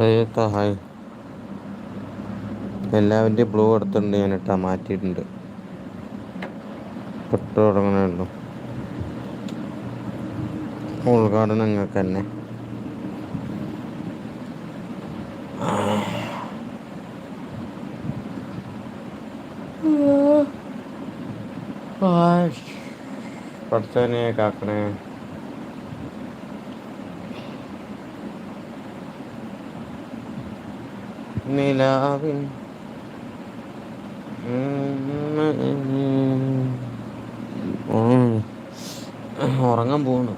കഥയത്ത hi എല്ലാവരുടെയും blue എടുത്തിട്ടുണ്ട് ഞാൻ ഇട്ടാ മാറ്റിയിട്ടുണ്ട്. പെട്ടു തുടങ്ങണേ ഉള്ളൂ. ഉദ്ഘാടനം നിങ്ങൾക്ക് തന്നെ. പഠിച്ചവനെ കാക്കണേ. നിലാവിൻ ഉറങ്ങാൻ പോണു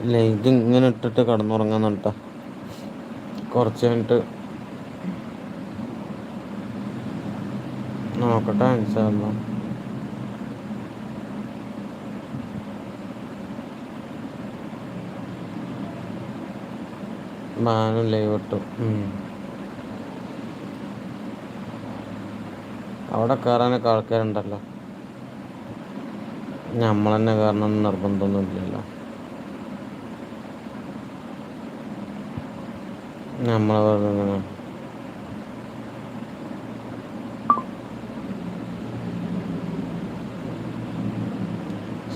ഇല്ല ഇതിങ്ങനെ ഇട്ടിട്ട് കിടന്നുറങ്ങാൻ നട്ട കുറച്ച് കഴിഞ്ഞിട്ട് നോക്കട്ടെ ഇൻഷാല്ലോ മാനും ലൈവ് അവിടെ കയറാനൊക്കെ ആൾക്കാരുണ്ടല്ലോ. നമ്മൾ തന്നെ കയറണം നിർബന്ധമൊന്നുമില്ലല്ലോ നമ്മളെ ഇങ്ങനെ.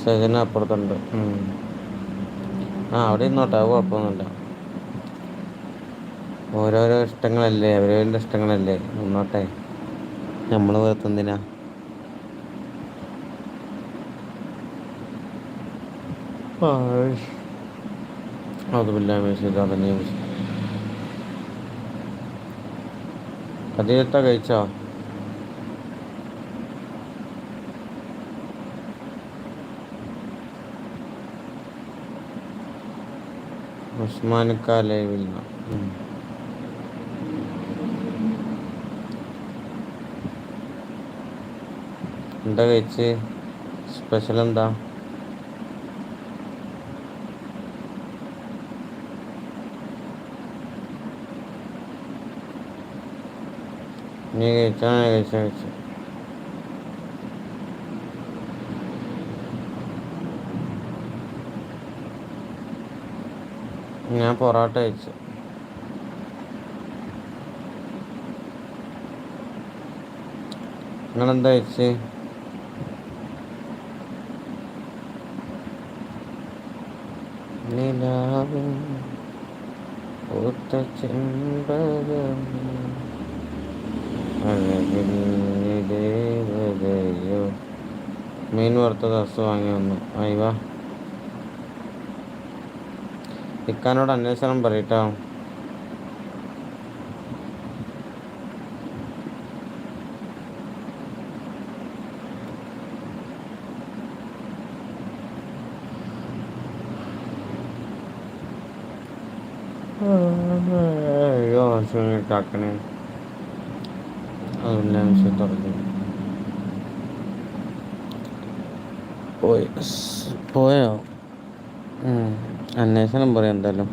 സജന അപ്പുറത്തുണ്ട്. ആ അവിടെ ഇന്നോട്ടെ അത് കുഴപ്പമൊന്നുമില്ല. ഓരോരോ ഇഷ്ടങ്ങളല്ലേ അവരവരുടെ ഇഷ്ടങ്ങളല്ലേ. മുന്നോട്ടെ നമ്മൾ മെസ്സേജ് കഥയത്ത കഴിച്ചോ? ഉസ്മാനിക്ക ലൈവിൽ എന്താ കഴിച്ച്? സ്പെഷ്യൽ എന്താ? നീ കഴിച്ചാ? കഴിച്ച? കഴിച്ചു. ഞാൻ പൊറോട്ട കഴിച്ചു. നിങ്ങളെന്താ കഴിച്ചേ നിലാവിൻ ചെമ്പകം മീൻ വറുത്തത് അസ് വാങ്ങി വന്നു. അയവാ ഇക്കാനോട് അന്വേഷണം പറയട്ടോ. അയ്യോ കാക്കണേ അതെല്ലാം വിഷയം തുറന്നു. പോയോ. അന്വേഷണം പറയാം എന്തായാലും.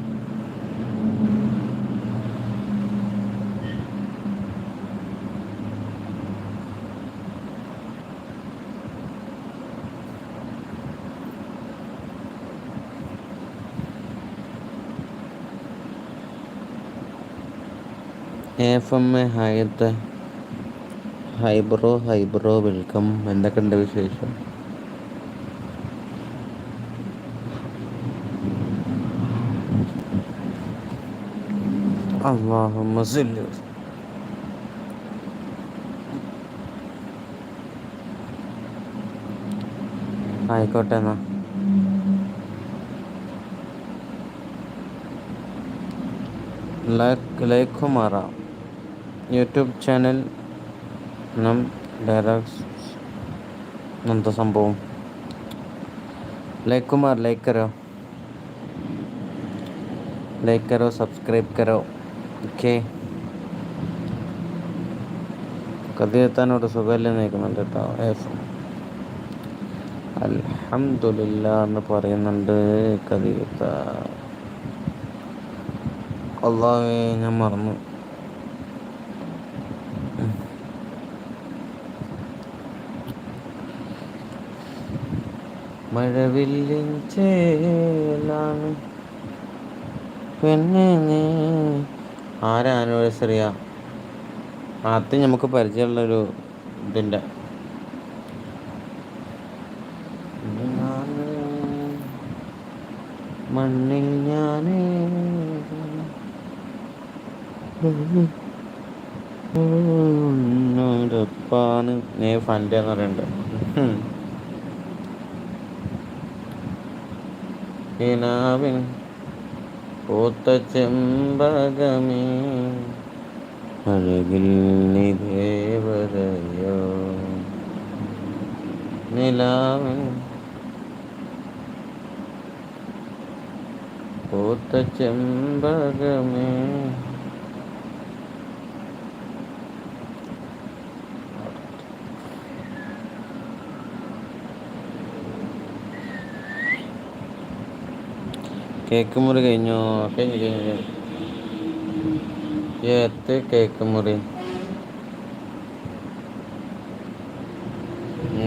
F M A Hayath hi bro hi bro welcome. എന്തൊക്കെയുണ്ട് വിശേഷം? അള്ളാഹുമ്മ ആയിക്കോട്ടെ എന്നാ. ലൈക്ക് ലൈക്കുമാറാം യൂട്യൂബ് ചാനൽ നം ഡയലോഗ്സ് എന്താ സംഭവം? ലൈക്ക് കുമാർ ലൈക്ക് കരോ ലൈക്ക് കരോ സബ്സ്ക്രൈബ് കരോ ഓക്കെ കഥയെത്താനോട് സുഖമല്ലേ നിൽക്കുന്നുണ്ട് കേട്ടോ. അലഹമില്ല എന്ന് പറയുന്നുണ്ട് കഥയെത്ത അള്ളാഹ് ഞാൻ മറന്നു. പിന്നെ ആരാ ആനിവേഴ്സറിയാ അത് നമുക്ക് പരിചയമുള്ളൊരു ഇതിന്റെ മണ്ണിൽ നീ ഫന്റെ എന്ന് പറയുന്നുണ്ട് കിനാവിൻ പൂത്ത ചെമ്പകമേ അഴകിൽ നിദേവതയോ നിലാവിൻ പൂത്ത ചെമ്പകമേ കേക്ക് മുറി കഴിഞ്ഞു കഴിഞ്ഞു കഴിഞ്ഞു. ഏത്ത് കേക്ക് മുറി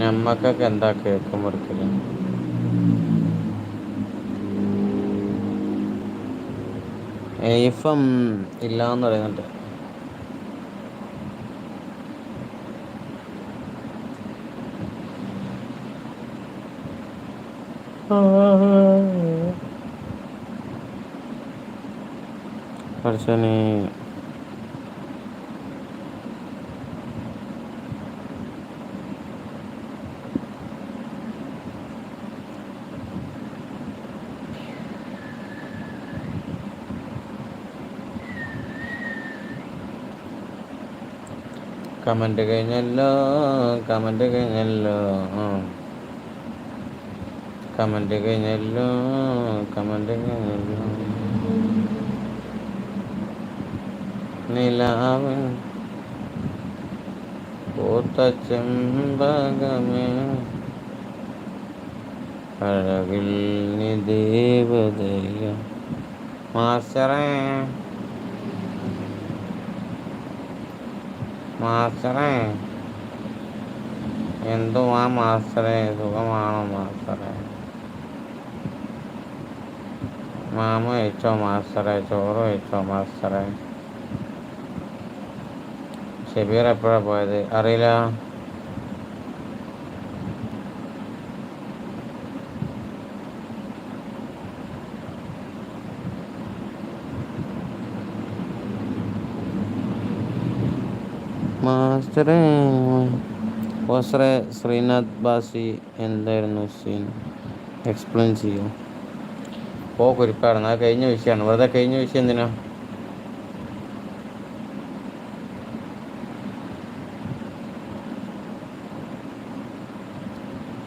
നമ്മക്കൊക്കെ എന്താ കേക്ക് മുറിക്കൽ ഐഫം ഇല്ലാന്ന് പറയുന്നുണ്ട്. പഠിച്ചോനെ കമന്റ് കഴിഞ്ഞല്ലോ കമന്റ് കഴിഞ്ഞല്ലോ കമന്റ് കഴിഞ്ഞല്ലോ കമന്റ് കഴിഞ്ഞല്ലോ നിലാവൻ പൂത്ത ചെമ്പകമേ അഴകിൽ നി ദേവതയ മാസ്റ്ററേ മാസ്റ്ററേ എന്തുവാ മാസ്റ്ററേ സുഖമാണോ മാസ്റ്ററേ മാമ കഴിച്ചോ മാസ്റ്ററെ ചോറ് കഴിച്ചോ മാസ്റ്ററെ ഷബീർ എപ്പോഴാണ് പോയത് അറിയില്ല മാസ്റ്ററെ മാസ്റ്ററെ ശ്രീനാഥ് ബാസി എന്തായിരുന്നു സീൻ എക്സ്പ്ലെയിൻ ചെയ്യൂ ഓ കുരിപ്പായിരുന്നു അത് കഴിഞ്ഞ വിഷയമാണ് വെറുതെ കഴിഞ്ഞ വിഷയം എന്തിനാ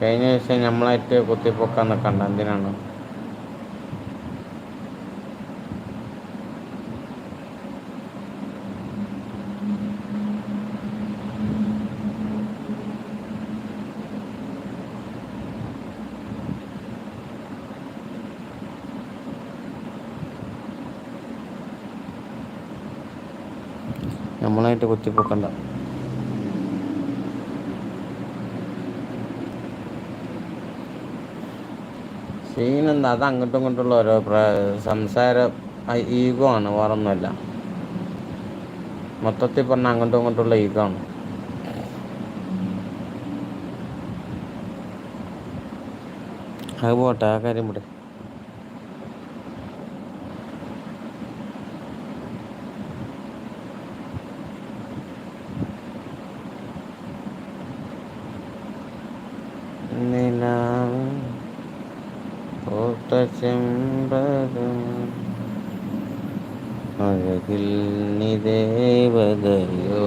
കഴിഞ്ഞ ദിവസം നമ്മളായിട്ട് കുത്തിപ്പൊക്കാൻ നിൽക്കണ്ട എന്തിനാണ്? നമ്മളായിട്ട് കുത്തിപ്പൊക്കണ്ട. സീൻ എന്താ അത് അങ്ങോട്ടും ഇങ്ങോട്ടുള്ള ഓരോ സംസാര ഈഗോ ആണ് വേറൊന്നുമല്ല. മൊത്തത്തിൽ പറഞ്ഞ അങ്ങോട്ടും ഇങ്ങോട്ടുള്ള ഈഗോ ആണ് അത് പോട്ടെ ആ കാര്യം ഇവിടെ ചെമ്പകം അഴകിൽ നിദേവതയോ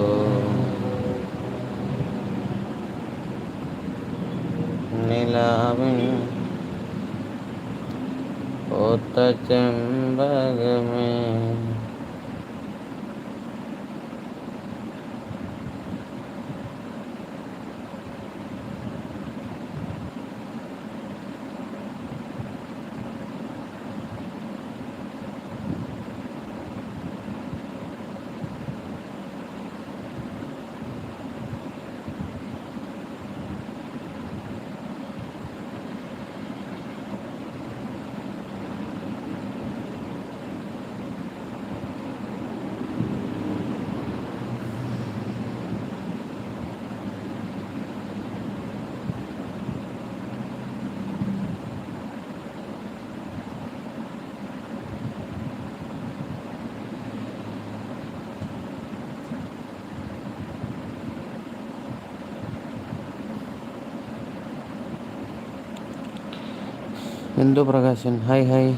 നിലാവിൻ ഒത്ത ചെമ്പകമേ. എന്തോ Prakashan. Hi hi.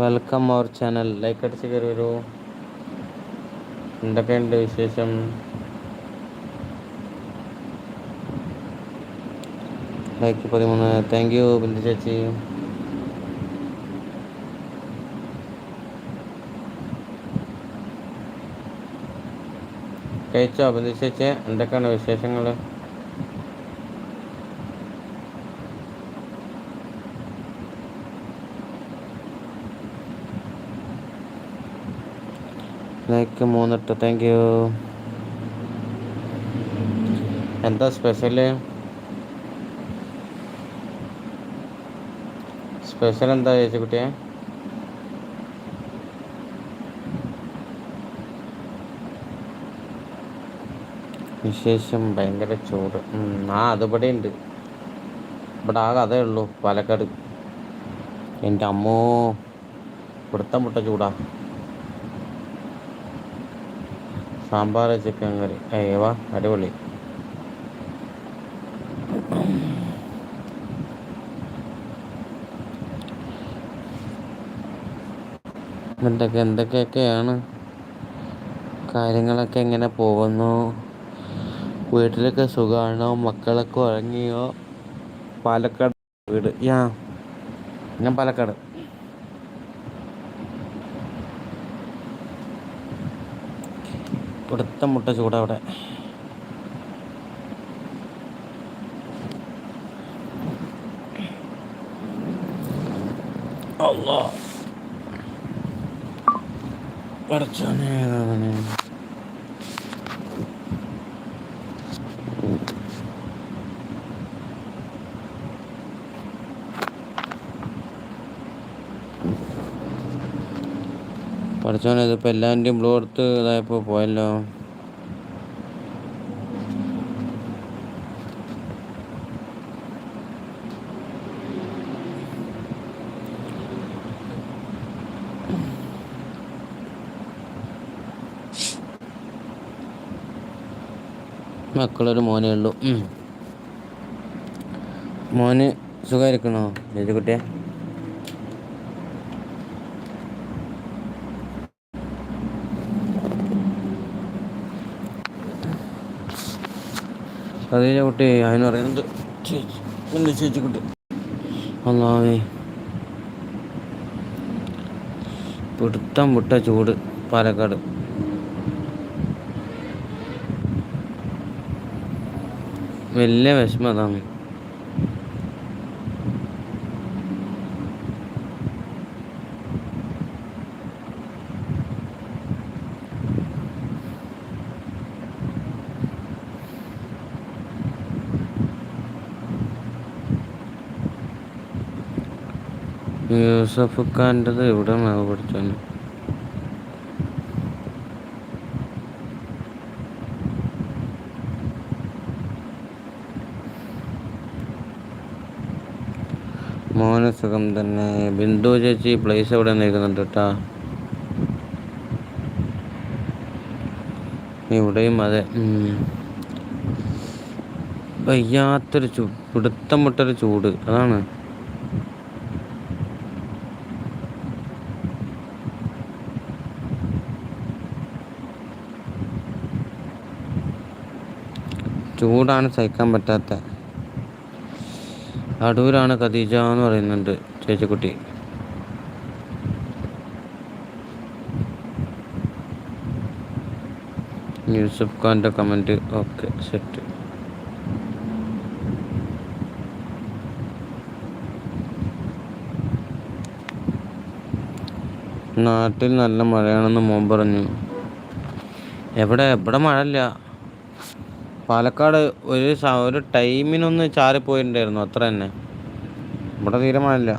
Welcome our channel. Like അടിച്ച് കയറി വരൂ. എന്തൊക്കെയുണ്ട് വിശേഷം? ലൈക്ക് പതിമൂന്ന്. താങ്ക് യു ബിന്ദു ചേച്ചി. ബിന്ദു ചേച്ചി എന്തൊക്കെയാണ് വിശേഷങ്ങൾ ലൈക്ക് മൂന്നിട്ട് താങ്ക് യു എന്താ സ്പെഷ്യൽ? സ്പെഷ്യൽ എന്താ ചേച്ചി കുട്ടിയെ വിശേഷം ഭയങ്കര ചൂട്. ആ അതിവിടെ ഉണ്ട് ഇവിടെ ആ അതേ ഉള്ളൂ പാലക്കാട്. എന്റെ അമ്മോ പിടുത്തം മുട്ട ചൂടാ. സാമ്പാർ ചിക്കൻ കറി ഏവാ അടിപൊളി. എന്തൊക്കെ എന്തൊക്കെയൊക്കെയാണ് കാര്യങ്ങളൊക്കെ എങ്ങനെ പോകുന്നു? വീട്ടിലൊക്കെ സുഖമാണോ മക്കളൊക്കെ ഉറങ്ങിയോ? പാലക്കാട് വീട്. യാ ഞാൻ പാലക്കാട്. കൊടുത്ത മുട്ട ചൂടവിടെ. അല്ലാ പഠിച്ചോനെ പഠിച്ചോനെ ഇതിപ്പോൾ എല്ലാവരുടെയും ബ്ലൂ എടുത്ത് ഇതായപ്പോൾ പോയല്ലോ. മക്കളൊരു മോനേ ഉള്ളൂ. മോന് സുഖമായിരിക്കണോ കുട്ടിയെ അതേ കുട്ടി അതിന് പറയുന്നത് ചേച്ചി എന്ത് ചേച്ചി കുട്ടി? ഒന്നാമേ പിടുത്തം വിട്ട ചൂട് പാലക്കാട്. വലിയ വിഷമം അതാണ്. യൂസഫ് ഖാന്റെത് എവിടെ മാവ് പഠിച്ചാണ് മോന് സുഖം തന്നെ. ബിന്ദു ചേച്ചി പ്ലേസ് എവിടെ നിൽക്കുന്നുണ്ട് കേട്ടാ ഇവിടെയും അതെ. വയ്യാത്തൊരു ചൂ പിടുത്തം മുട്ടൊരു ചൂട്. അതാണ്. ചൂടാണ് സഹിക്കാൻ പറ്റാത്ത. അടൂരാണ് ഖദീജ എന്ന് പറയുന്നുണ്ട് ചേച്ചിക്കുട്ടി. യൂസഫ് ഖാന്റെ കമന്റ് ഓക്കെ സെറ്റ് നാട്ടിൽ നല്ല മഴയാണെന്ന് മോൻ പറഞ്ഞു. എവിടെ? എവിടെ മഴയില്ല? പാലക്കാട് ഒരു ഒരു ടൈമിനൊന്ന് ചാറിപ്പോയിട്ടുണ്ടായിരുന്നു അത്ര തന്നെ. ഇവിടെ തീരുമാനമില്ല.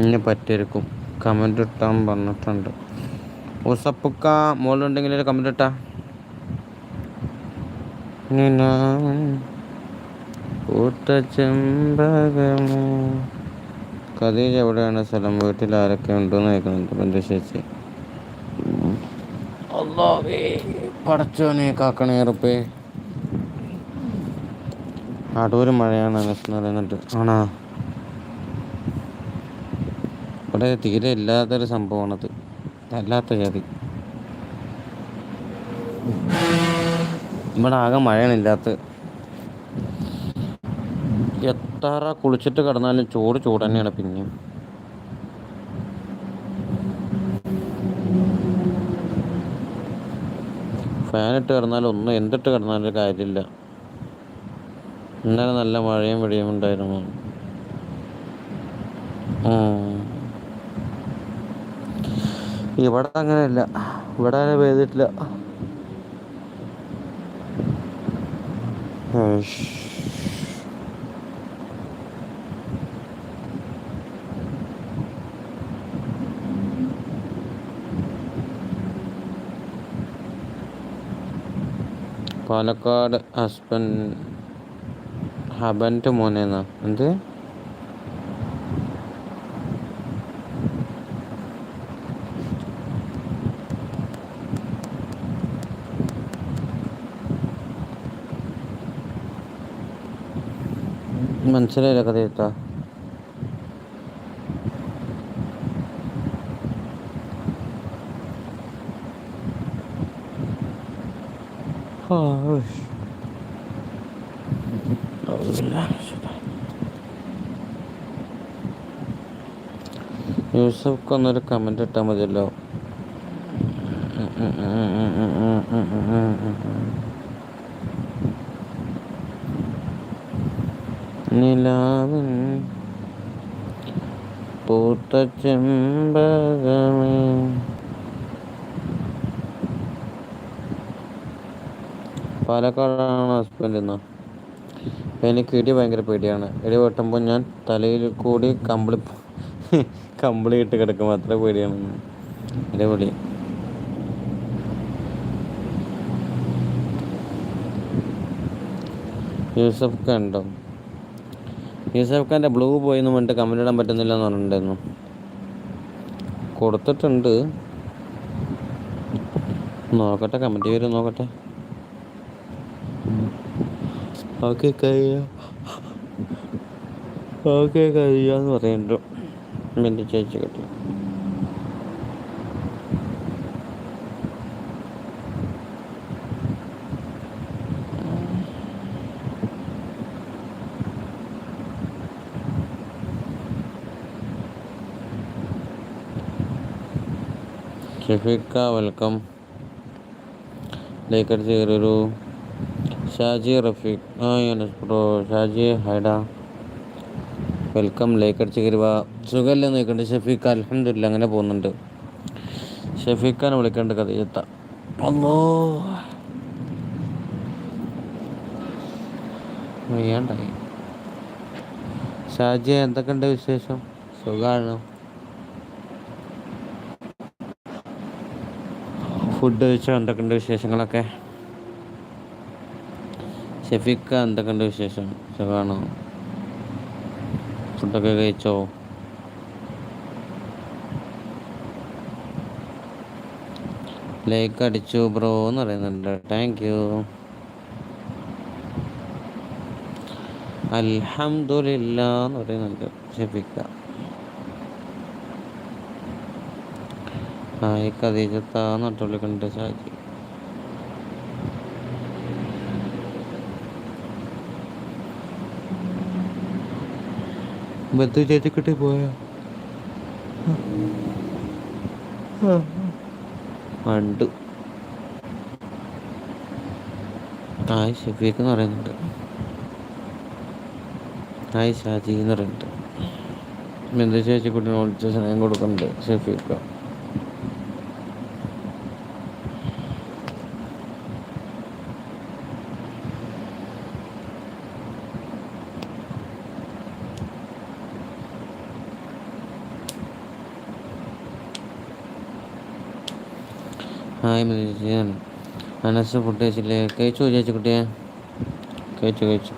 ഇനി പറ്റിയിരിക്കും. കമന്റ് ഇട്ടാൻ പറഞ്ഞിട്ടുണ്ട്. ഉസപ്പുക്ക മുകളിലുണ്ടെങ്കിൽ ഒരു കമന്റ് ഇട്ടാ. ചെമ്പകമോ. കഥീജ് എവിടെയാണ് സ്ഥലം? വീട്ടിൽ ആരൊക്കെ ഉണ്ടോ എന്ന് കേൾക്കുന്നുണ്ട് ബന്ധുശേച്ചി അല്ലാഹേ പടച്ചോനെ കാക്കണേറുപ്പേ അടൂര് മഴയാണ് പറയുന്നുണ്ട്. ആണോ? ഇവിടെ തീരെ ഇല്ലാത്തൊരു സംഭവമാണത്. അല്ലാത്ത ജാതി. ഇവിടെ ആകെ മഴയാണ് എത്ര കുളിച്ചിട്ട് കിടന്നാലും ചൂട് ചൂട് തന്നെയാണ് പിന്നെയും. ഫാനിട്ട് കിടന്നാലും ഒന്നും എന്തിട്ട് കിടന്നാലും കാര്യമില്ല. ഇന്നലെ നല്ല മഴയും വെടിയും ഉണ്ടായിരുന്നു. ഇവിടെ അങ്ങനെയല്ല. ഇവിടെ അങ്ങനെ പെയ്തിട്ടില്ല പാലക്കാട് ഹസ്ബൻഡ് ഹബന്റെ മോനേന്നാ? എന്ത്? മനസ്സിലായില്ല കഥ എത്താ യൂസഫ്ക്ക് ഒന്നൊരു കമന്റ് ഇട്ടാൽ മതിയല്ലോ. നിലാവിൻ പൂത്ത ചെമ്പകമേ. പാലക്കാടാണ് ഹസ്ബൻഡ് എന്നാ എനിക്ക് ഇടി ഭയങ്കര പേടിയാണ്. ഇടി വെട്ടുമ്പോൾ ഞാൻ തലയിൽ കൂടി കമ്പിളി കമ്പിളി ഇട്ട് കിടക്കും അത്ര പേടിയാണ്. അടിപൊളി. യൂസഫ് ഖാൻ ഉണ്ടോ യൂസഫ് ഖാന്റെ ബ്ലൂ പോയി എന്ന് പറഞ്ഞിട്ട് കമന്റ് ഇടാൻ പറ്റുന്നില്ല എന്ന് പറഞ്ഞിട്ടുണ്ടായിരുന്നു. കൊടുത്തിട്ടുണ്ട്. നോക്കട്ടെ കമന്റ് വരും നോക്കട്ടെ. ഓക്കെ കഴിയ. ഓക്കെ കഴിയാന്ന് പറയുന്നുണ്ട്. എന്റെ ചേച്ചി കിട്ടി. ഷഫീഖ വെൽക്കം ലൈക്കർ കയറിയൊരു ഷാജി റഫീഖ്. ആ യൂനസ് ബ്രോ ഷാജി ഹൈഡ. വെൽക്കം ലേക്കടിച്ച് കരുവ സുഖമല്ലേ നോക്കണ്ട് ഷഫീഖ് അലഹമില്ല അങ്ങനെ പോകുന്നുണ്ട്. ഷഫീഖാനെ വിളിക്കേണ്ട കഥയെത്ത അല്ലോ വയ്യാണ്ടായി. ഷാജി എന്തൊക്കെയുണ്ട് വിശേഷം? സുഖമാണ് ഫുഡ് കഴിച്ചോ? എന്തൊക്കെയുണ്ട് വിശേഷങ്ങളൊക്കെ? ഷെഫിക്ക എന്തൊക്കെയുണ്ട് വിശേഷം? സുഖമാണോ ഫുഡൊക്കെ കഴിച്ചോ? ലൈക്ക് അടിച്ചു ബ്രോ എന്ന് പറയുന്നുണ്ട്. താങ്ക് യു അൽഹംദുലില്ല എന്ന് പറയുന്നുണ്ട് ഷെഫിക്ക ഹായ് കദീജത്താന്ന് പറഞ്ഞിട്ട് ഷാജി. ബന്ധു ചേച്ചിക്കുട്ടി പോയോ? പണ്ട്. ഹായ് ഷഫീഖ് എന്ന് പറയുന്നുണ്ട്. ഹായ് ഷാജി എന്ന് പറയുന്നുണ്ട്. ബന്ധു ചേച്ചിക്കുട്ടിനെ വിളിച്ച സ്നേഹം കൊടുക്കുന്നുണ്ട് ഷഫീഖ്. ഹായ് മനുഷ്യൻ അനസ് ഫുഡ് കഴിച്ചില്ലേ കഴിച്ചു ചേച്ചി കുട്ടിയെ? കഴിച്ചു കഴിച്ചു.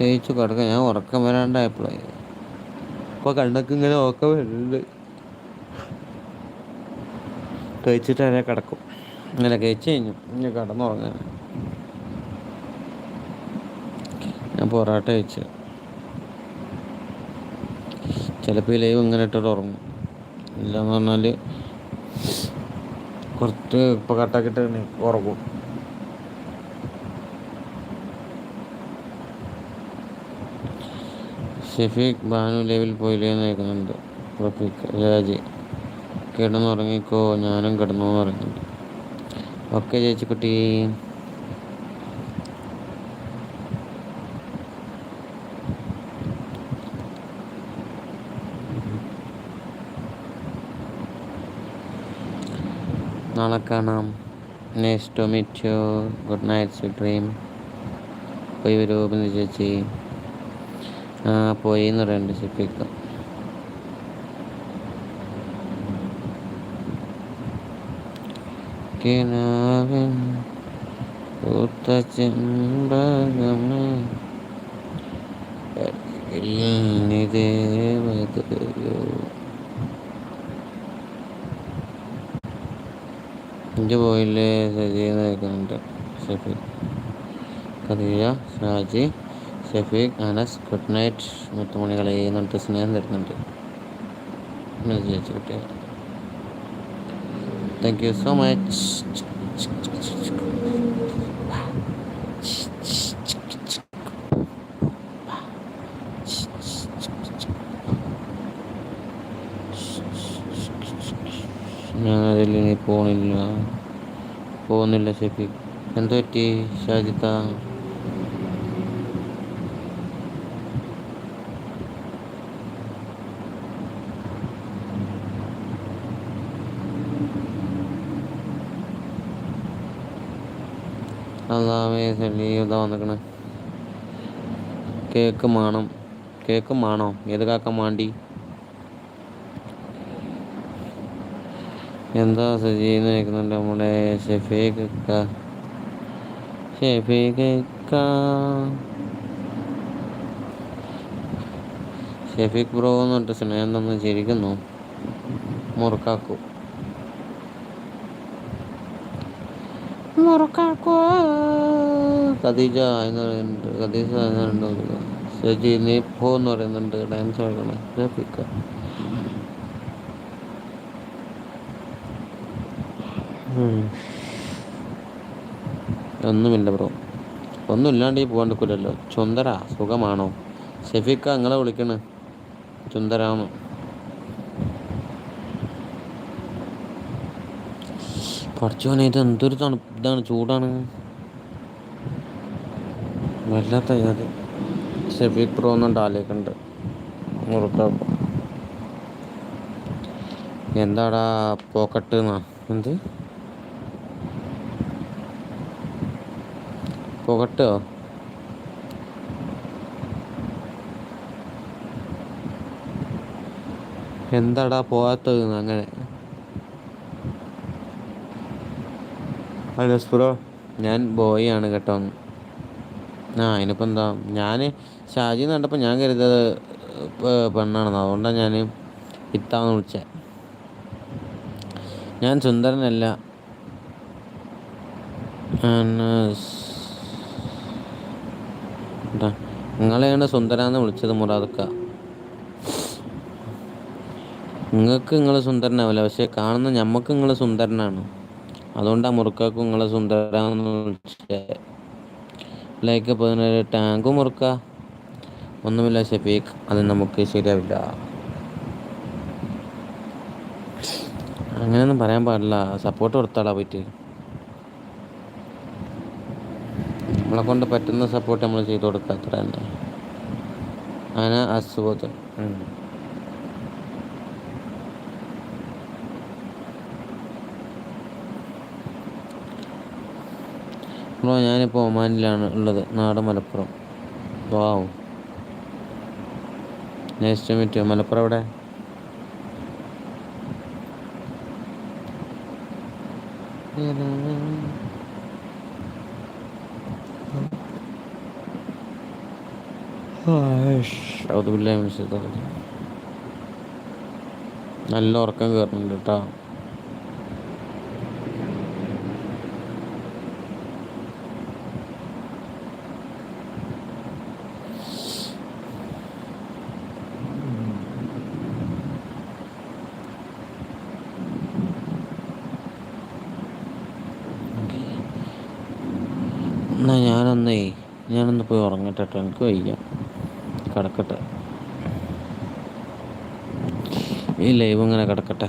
കഴിച്ചു കിടക്ക. ഞാൻ ഉറക്കം വരാണ്ടായപ്പോഴായി ഇപ്പോൾ കണ്ണൊക്കെ ഇങ്ങനെ ഉറക്കം വരുന്നുണ്ട്. കഴിച്ചിട്ട് അതിനെ കിടക്കും. ഇങ്ങനെ കഴിച്ചു കഴിഞ്ഞു. ഇനി കിടന്നുറങ്ങാൻ ഞാൻ പൊറോട്ട കഴിച്ചു. ചിലപ്പോൾ ഈ ലൈവ് ഇങ്ങനെ ഇട്ടിട്ട് ഉറങ്ങും. ഇല്ലയെന്ന് പറഞ്ഞാൽ കുറച്ച് ഇപ്പോൾ കട്ടാക്കിയിട്ട് ഉറങ്ങും. ഷെഫീഖ് ബാനു ലെവിൽ പോയില്ലേ എന്ന് കേൾക്കുന്നുണ്ട്. റഫീഖ് രാജി കിടന്നുറങ്ങിക്കോ ഞാനും കിടന്നു പറയുന്നുണ്ട് ഓക്കെ ചേച്ചി കുട്ടി നാളെ കാണാം. Next to meet you good night sweet dream പോയി വരൂ ബിന്ദു ചേച്ചി. ആ പോയി എന്ന് പറയുന്നുണ്ട് ഷെഫീഖ് കിനാവിൻ പൂത്ത ചെമ്പകമേ ദേവതയോ ഇഞ്ച് പോയിൽ സജീവ് നയിക്കുന്നുണ്ട് ഷഫീഖ്. ഖദീജ ഷാജി ഷഫീഖ് അനസ് ഗുഡ് നൈറ്റ് മുത്തുമണികളെ എന്നിട്ട് സ്നേഹം തരുന്നുണ്ട്. കുട്ടികൾ താങ്ക് യു സോ മച്ച് ഞാനതിൽ ഇനി പോണില്ല. പോകുന്നില്ല ഷെഫീഖ് എന്തു പറ്റി ഷാജിത്ത? അതാവേ ഇതാ വന്നിക്കണേ. കേക്ക് മാണം. കേക്ക് മാണോ? ഏത് കാക്ക മാണ്ടി? എന്താ സജീന്ന് കേൾക്കുന്നുണ്ട് നമ്മുടെ ഷെഫീഖ് ഷെഫീഖ് ഷെഫീഖ് ബ്രോ എന്ന് പറഞ്ഞിട്ട് സ്നേഹം തന്ന് ചിരിക്കുന്നു. മുറുക്കാക്കൂ. മുറുക്കാക്കോ. ഖദീജ എന്ന് പറയുന്നുണ്ട്. ഖദീജ എന്ന് പറയുന്നുണ്ട്. സജി നീ പോ എന്ന് പറയുന്നുണ്ട്. ഡാൻസ് കളിക്കണേ. ഷെഫീക്ക ഒന്നുമില്ല ബ്രോ. ഒന്നുമില്ലാണ്ട് ഈ പോകാൻ നിൽക്കില്ലല്ലോ ചുന്തര സുഖമാണോ? ഷെഫീക്ക നിങ്ങളെ വിളിക്കണ്. ചുന്തരാന്ന്. പഠിച്ചോനെ ഇത് എന്തൊരു തണു ഇതാണ് ചൂടാണ്. വല്ലാത്ത ഇത്. ഷെഫീഖ് പ്രോ ഒന്നും ഡാലേക്കുണ്ട് എന്താടാ പോക്കട്ട് എന്നാ എന്ത്? പോകട്ടോ. എന്താടാ പോകാത്തത് അങ്ങനെ? അനസ് ബ്രോ ഞാൻ ബോയ് ആണ് കേട്ടോ. ആ അതിനിപ്പോൾ എന്താ ഞാൻ ഷാജി കണ്ടപ്പോൾ ഞാൻ കരുതത് പെണ്ണാണെന്ന്. അതുകൊണ്ടാണ് ഞാൻ ഇത്താന്ന് വിളിച്ചത് ഞാൻ സുന്ദരനല്ല. നിങ്ങളെയാണ് സുന്ദരാന്ന് വിളിച്ചത് മുറാദക്ക. നിങ്ങൾക്ക് നിങ്ങൾ സുന്ദരനാവില്ല പക്ഷെ കാണുന്ന ഞമ്മക്ക് നിങ്ങൾ സുന്ദരനാണ്. അതുകൊണ്ടാണ് മുറുക്കാക്കും നിങ്ങളെ സുന്ദരാന്ന് വിളിച്ചത് ലൈക്ക് പതിനേഴ് ടാങ്ക് മുറുക്ക. ഒന്നുമില്ല ഷെഫീഖ് അത് നമുക്ക് ശരിയാവില്ല. അങ്ങനെയൊന്നും പറയാൻ പാടില്ല സപ്പോർട്ട് കൊടുത്താളാ പോയിട്ട്. നമ്മളെ കൊണ്ട് പറ്റുന്ന സപ്പോർട്ട് നമ്മൾ ചെയ്തു കൊടുക്കുക. അത്ര തന്നെ. അങ്ങനെ അസുഖത്തിൽ ബ്രോ ഞാനിപ്പോൾ ഒമാനിലാണ് ഉള്ളത്. നാട് മലപ്പുറം. വാവും. നെക്സ്റ്റ് മീറ്റ് മലപ്പുറം എവിടെ? അഴുതു പിള്ളേ നല്ല ഉറക്കം കയറുന്നുണ്ട് കേട്ടോ എന്നാ ഞാനൊന്നേ ഞാനൊന്ന് പോയി ഉറങ്ങട്ടെ കേട്ടോ എനിക്ക് വയ്യ. കിടക്കട്ടെ. ഈ ലൈവ് ഇങ്ങനെ കിടക്കട്ടെ.